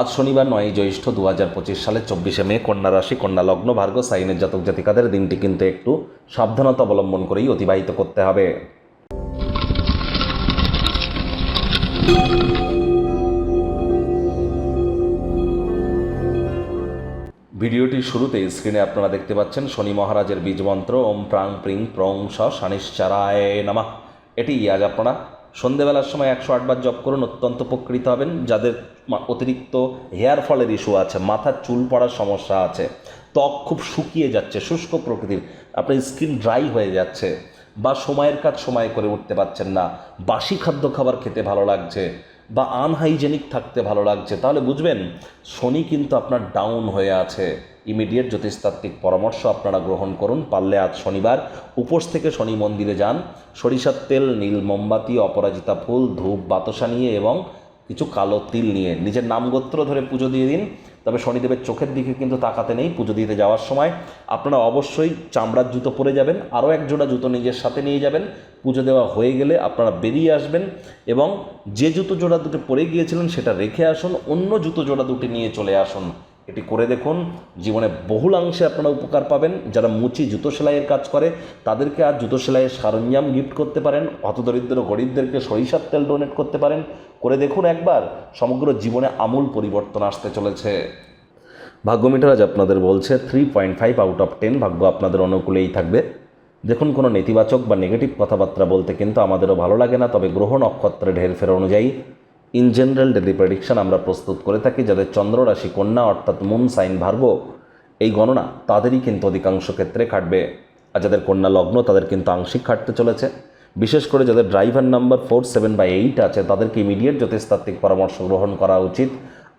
আজ শনিবার নয়, জ্যৈষ্ঠ দু হাজার পঁচিশ সালের চব্বিশে মে, কন্যা রাশি, কন্যা লগ্ন ভার্গ সাইনের জাতক জাতিকাদের দিনটি কিন্তু একটু সাবধানতা অবলম্বন করেই অতিবাহিত করতে হবে। ভিডিওটির শুরুতে স্ক্রিনে আপনারা দেখতে পাচ্ছেন শনি মহারাজের বীজমন্ত্র, ওম প্রাং প্রিং প্রং স, শানিশ্চারায় নামা। এটি আজ আপনারা সন্ধেবেলার সময় একশো আটবার জপ করুন, অত্যন্ত উপকৃত হবেন। যাদের অতিরিক্ত হেয়ার ফলের ইস্যু আছে মাথার চুল পড়ার সমস্যা আছে, ত্বক খুব শুকিয়ে যাচ্ছে, শুষ্ক প্রকৃতির, আপনার স্কিন ড্রাই হয়ে যাচ্ছে বা সময়ের কাজ সময় করে উঠতে পারছেন না, বাসি খাদ্য খাবার খেতে ভালো লাগছে বা আনহাইজেনিক থাকতে ভালো লাগছে, তাহলে বুঝবেন শনি কিন্তু আপনার ডাউন হয়ে আছে। ইমিডিয়েট জ্যোতিষতাত্ত্বিক পরামর্শ আপনারা গ্রহণ করুন, পারলে আজ শনিবার, উপোস থেকে শনি মন্দিরে যান। সরিষার তেল, নীল মোমবাতি, অপরাজিতা ফুল, ধূপ, বাতাসা নিয়ে এবং কিছু কালো তিল নিয়ে নিজের নামগোত্র ধরে পুজো দিয়ে দিন, তবে শনিদেবের চোখের দিকে কিন্তু তাকাতে নেই পুজো দিতে যাওয়ার সময়। আপনারা অবশ্যই চামড়ার জুতো পরে যাবেন, আরও এক জোড়া জুতো নিজের সাথে নিয়ে যাবেন। পুজো দেওয়া হয়ে গেলে আপনারা বেরিয়ে আসবেন এবং যে জুতো জোড়া দুটো পরে গিয়েছিলেন সেটা রেখে আসুন, অন্য জুতো জোড়া দুটি নিয়ে চলে আসুন। এটি করে দেখুন। জীবনে বহুলাংশে আপনারা উপকার পাবেন। যারা মুচি জুতো সেলাইয়ের কাজ করে, তাদেরকে আর জুতো সেলাইয়ের সরঞ্জাম গিফট করতে পারেন। হতদরিদ্র গরিবদেরকে সরিষার তেল ডোনেট করতে পারেন। করে দেখুন একবার, সমগ্র জীবনে আমূল পরিবর্তন আসতে চলেছে। ভাগ্য মিটার আজ আপনাদের বলছে three point five out of ten ভাগ্য আপনাদের অনুকূলেই থাকবে। দেখুন, কোনো নেতিবাচক বা নেগেটিভ কথাবার্তা বলতে কিন্তু আমাদেরও ভালো লাগে না, তবে গ্রহ নক্ষত্রের হেরফের অনুযায়ী ইন জেনারেল ডেলি প্রেডিকশান আমরা প্রস্তুত করে থাকি, যাদের চন্দ্ররাশি কন্যা অর্থাৎ মুন সাইন ভার্গ এই গণনা তাদেরই কিন্তু অধিকাংশ ক্ষেত্রে খাটবে। আর যাদের কন্যা লগ্ন, তাদের কিন্তু আংশিক খাটতে চলেছে। বিশেষ করে যাদের ড্রাইভার নাম্বার ফোর সেভেন বা এইট আছে, তাদেরকে ইমিডিয়েট জ্যোতিষতাত্ত্বিক পরামর্শ গ্রহণ করা উচিত।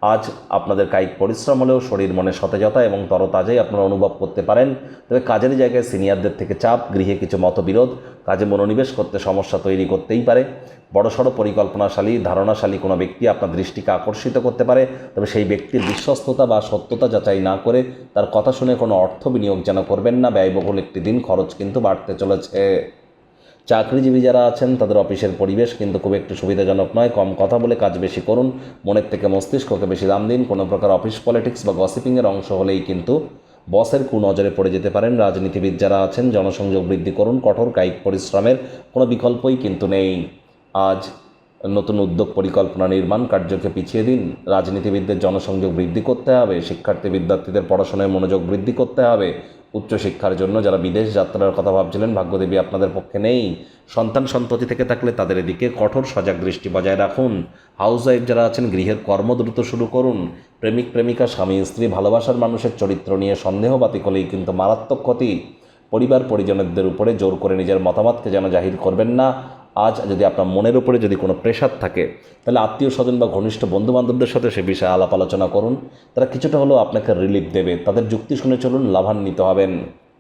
আজ আপনাদের কায়িক পরিশ্রম হলেও শরীর মনে সতেজতা এবং তরতাজাই আপনারা অনুভব করতে পারেন। তবে কাজের জায়গায় সিনিয়রদের থেকে চাপ, গৃহে কিছু মতবিরোধ, কাজে মনোনিবেশ করতে সমস্যা তৈরি করতেই পারে। বড়সড় পরিকল্পনাশালী, ধারণাশালী কোনো ব্যক্তি আপনার দৃষ্টিকে আকর্ষিত করতে পারে। তবে সেই ব্যক্তির বিশ্বস্ততা বা সত্যতা যাচাই না করে তার কথা শুনে কোনো অর্থ বিনিয়োগ যেন করবেন না। ব্যয়বহুল একটি দিন খরচ কিন্তু বাড়তে চলেছে। চাকরিজীবী যারা আছেন, তাদের অফিসের পরিবেশ কিন্তু খুব একটু সুবিধাজনক নয়। কম কথা বলে কাজ বেশি করুন। মনের থেকে মস্তিষ্ককে বেশি দাম দিন। কোনো প্রকার অফিস পলিটিক্স বা গসিপিংয়ের অংশ হলেই কিন্তু বসের কুনজরে পড়ে যেতে পারেন। রাজনীতিবিদ যারা আছেন, জনসংযোগ বৃদ্ধি করুন। কঠোর কায়িক পরিশ্রমের কোনো বিকল্পই কিন্তু নেই। আজ নতুন উদ্যোগ পরিকল্পনা নির্মাণ কার্যকে পিছিয়ে দিন। রাজনীতিবিদদের জনসংযোগ বৃদ্ধি করতে হবে। শিক্ষার্থী বিদ্যার্থীদের পড়াশোনায় মনোযোগ বৃদ্ধি করতে হবে। উচ্চশিক্ষার জন্য যারা বিদেশ যাত্রার কথা ভাবছিলেন, ভাগ্যদেবী আপনাদের পক্ষে নেই। সন্তান সন্ততি থেকে থাকলে তাদের এদিকে কঠোর সজাগ দৃষ্টি বজায় রাখুন। হাউস ওয়াইফ যারা আছেন, গৃহের কর্ম দ্রুত শুরু করুন। প্রেমিক, প্রেমিকা, স্বামী, স্ত্রী, ভালোবাসার মানুষের চরিত্র নিয়ে সন্দেহবাতি করলেই কিন্তু মারাত্মক ক্ষতি। পরিবার পরিজনদের উপরে জোর করে নিজের মতামতকে যেন জাহির করবেন না। আজ যদি আপনার মনের উপরে যদি কোনো প্রেশার থাকে, তাহলে আত্মীয় স্বজন বা ঘনিষ্ঠ বন্ধুবান্ধবদের সাথে সে বিষয়ে আলাপ আলোচনা করুন। তারা কিছুটা হলেও আপনাকে রিলিফ দেবে। তাদের যুক্তি শুনে চলুন, লাভান্বিত হবেন।